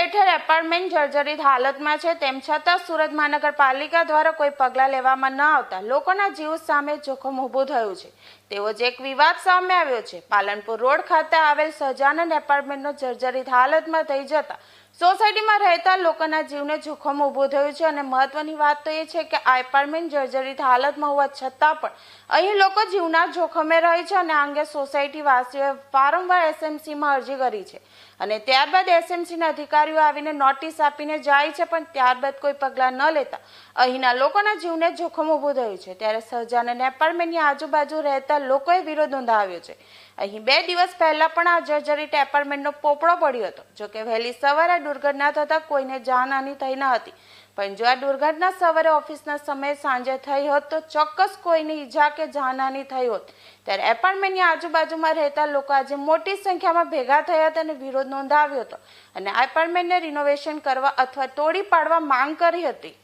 Apartment જર્જરિત હાલતમાં છે. તેમ છતાં સુરત મહાનગરપાલિકા દ્વારા કોઈ પગલાં લેવામાં ન આવતા લોકોના જીવ સામે જોખમ ઊભું થયું છે. તેવો જ એક વિવાદ સામે આવ્યો છે. પાલનપુર રોડ ખાતે આવેલ સહજાનંદ એપાર્ટમેન્ટનો જર્જરિત હાલતમાં થઈ જતા સોસાયટીમાં રહેતા લોકોના જીવને જોખમ ઊભું થયું છે અને મહત્વની વાત તો એ છે કે આ એપાર્ટમેન્ટ જર્જરિત હાલતમાં હોવા છતાં પણ અહીં લોકો જીવના જોખમે રહે છે અને આ અંગે સોસાયટી વાસીઓએ વારંવાર એસએમસીમાં અરજી કરી છે. અને ત્યારબાદ એસએમસીના અધિકારીઓ આવીને નોટિસ આપીને જાય છે, પણ ત્યારબાદ કોઈ પગલાં ન લેતા અહીંના લોકોના જીવને જોખમ ઊભું થયું છે. ત્યારે સહજાનંદ એપાર્ટમેન્ટની આજુબાજુ રહેતા લોકોએ વિરોધ નોંધાવ્યો છે. અહીં બે દિવસ પહેલા પણ આ જર્જરિત એપાર્ટમેન્ટનો પોપડો પડ્યો હતો. જોકે વહેલી સવારે દુર્ઘટના થતાં કોઈને જાનહાની થઈ ન હતી. પણ જો આ દુર્ઘટના સવારે ઓફિસના સમયે સાંજે થઈ હોત તો ચોક્કસ કોઈને ઈજા કે જાનહાની થઈ હોત. ત્યારે એપાર્ટમેન્ટની આજુબાજુમાં રહેતા લોકો આજે મોટી સંખ્યામાં ભેગા થયા હતા અને વિરોધ નોંધાવ્યો હતો. અને એપાર્ટમેન્ટને રિનોવેશન કરવા અથવા તોડી પાડવા માંગ કરી હતી.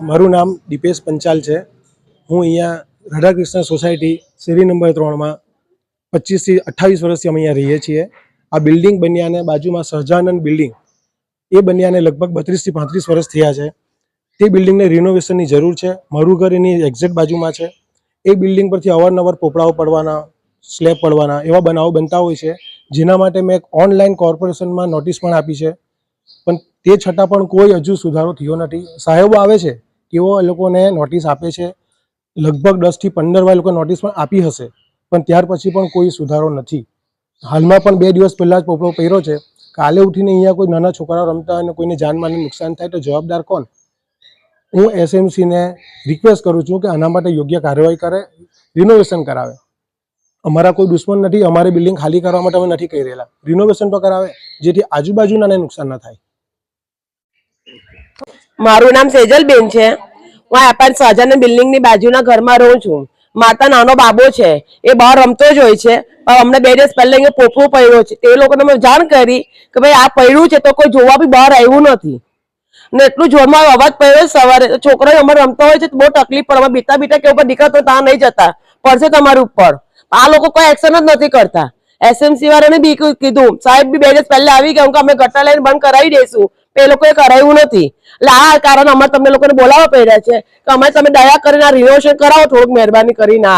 મારું નામ દીપેશ પંચાલ છે. હું અહીંયા રાધાકૃષ્ણ સોસાયટી શેરી નંબર ત્રણમાં પચીસથી અઠ્ઠાવીસ વર્ષથી અમે અહીંયા રહીએ છીએ. આ બિલ્ડિંગ બન્યાને બાજુમાં સહજાનંદ બિલ્ડિંગ. એ બન્યાને લગભગ બત્રીસથી પાંત્રીસ વર્ષ થયા છે. તે બિલ્ડિંગને રિનોવેશનની જરૂર છે. મારું ઘર એની એક્ઝેક્ટ બાજુમાં છે. એ બિલ્ડિંગ પરથી અવારનવાર પોપડાઓ પડવાના સ્લેબ પડવાના એવા બનાવો બનતા હોય છે. જેના માટે મેં એક ઓનલાઈન કોર્પોરેશનમાં નોટિસ પણ આપી છે. પણ તે છતાં પણ કોઈ હજુ સુધારો થયો નથી. સાહેબો આવે છે. તેઓ એ લોકોને નોટિસ આપે છે. લગભગ દસથી પંદર વાર લોકો નોટિસ પણ આપી હશે. પણ ત્યાર પછી પણ કોઈ સુધારો નથી. હાલમાં પણ બે દિવસ પહેલાં જ પોપડો પહેર્યો છે. કાલે ઉઠીને અહીંયા કોઈ નાના છોકરાઓ રમતા અને કોઈને જાનમાલને નુકસાન થાય તો જવાબદાર કોણ? હું એસએમસીને રિક્વેસ્ટ કરું છું કે આના માટે યોગ્ય કાર્યવાહી કરે રિનોવેશન કરાવે. અમારા કોઈ દુશ્મન નથી, અમારે બિલ્ડિંગ ખાલી કરવા માટે અમે નથી કહી રહેલા. રિનોવેશન તો કરાવે, જેથી આજુબાજુનાને નુકસાન ન થાય. મારું નામ સેજલબેન છે. હું એપાર્ટ સહજાનંદ બિલ્ડિંગની બાજુના ઘરમાં રહું છું. માતા નાનો બાબો છે. એ બહાર રમતો જ હોય છે. પણ અમને બે દિવસ પહેલા અહીંયા પોપડો પડ્યો છે. તે લોકોને મેં જાણ કરી કે ભાઈ, આ પડ્યું છે તો કોઈ જોવા બી બહાર આવ્યું નથી. ને એટલું જોરમાં અવાજ પડ્યો સવારે. છોકરો અમારે રમતો હોય છે બહુ તકલીફ પડે. અમે બીતા બીતા કે ઉપર તો ત્યાં નહીં જતા. પડશે તમારી ઉપર. આ લોકો કોઈ એક્શન જ નથી કરતા. એસએમસી વાળાને બી કીધું. સાહેબ બી બે દિવસ પહેલા આવી ગયા. કે અમે ગટર લાઈન બંધ કરાવી દઈશું. એ લોકોએ કરાવ્યું નથી. એટલે આ કારણ અમારે તમને લોકોને બોલાવવા પડ્યા છે કે અમે તમે દયા કરીને આ રિનોવેશન કરાવો, થોડુંક મહેરબાની કરીને